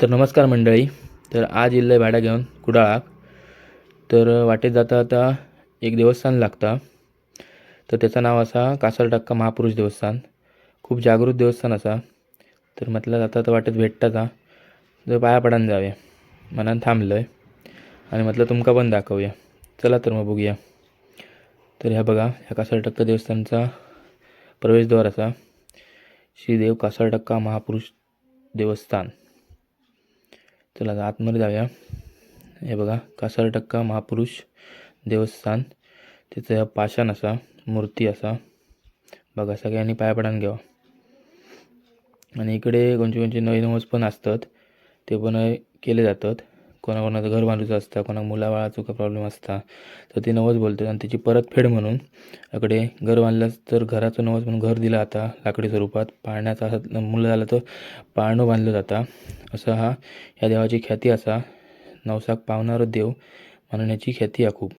तर नमस्कार मंडळी. तर आज इल्लय भाड्या घेऊन कुडाळाक तर वाटेत जाता आता एक देवस्थान लागता. तर त्याचं नाव असा कासरटक्का महापुरुष देवस्थान. खूप जागृत देवस्थान असा. तर म्हटलं जाता तर वाटेत भेटता तर पाया पडान जावे. मनान थांबलंय. आणि म्हटलं तुमका पण दाखवूया. चला तर मग बघूया. तर ह्या बघा ह्या कासरटक्का देवस्थानचा प्रवेशद्वार असा. श्रीदेव देव महापुरुष देवस्थान. चला आता आतमध्ये जाऊया. हे बघा कासरटक्का महापुरुष देवस्थान. तिथं पाषाण असा मूर्ती असा. बघा सगळ्यांनी पाया पडान घ्यावा. आणि इकडे कोणचे कोणचे नवीन नवस पण असतात ते पण केले जातात. कोणाकोणाचं घर बांधूचं असतं कोणाक मुलाबाळाचं काय प्रॉब्लेम असता. तर ते नवस बोलतात आणि त्याची परतफेड म्हणून इकडे घर बांधलं तर घराचं नवस म्हणून घर दिलं आता लाकडी स्वरूपात. पाळण्याचा असा मुलं झालं तर पाळणं बांधलं जाता. असं हा ह्या देवाची ख्याती असा नवसाक पावणारो देव म्हणून याची ख्याती आहे खूप.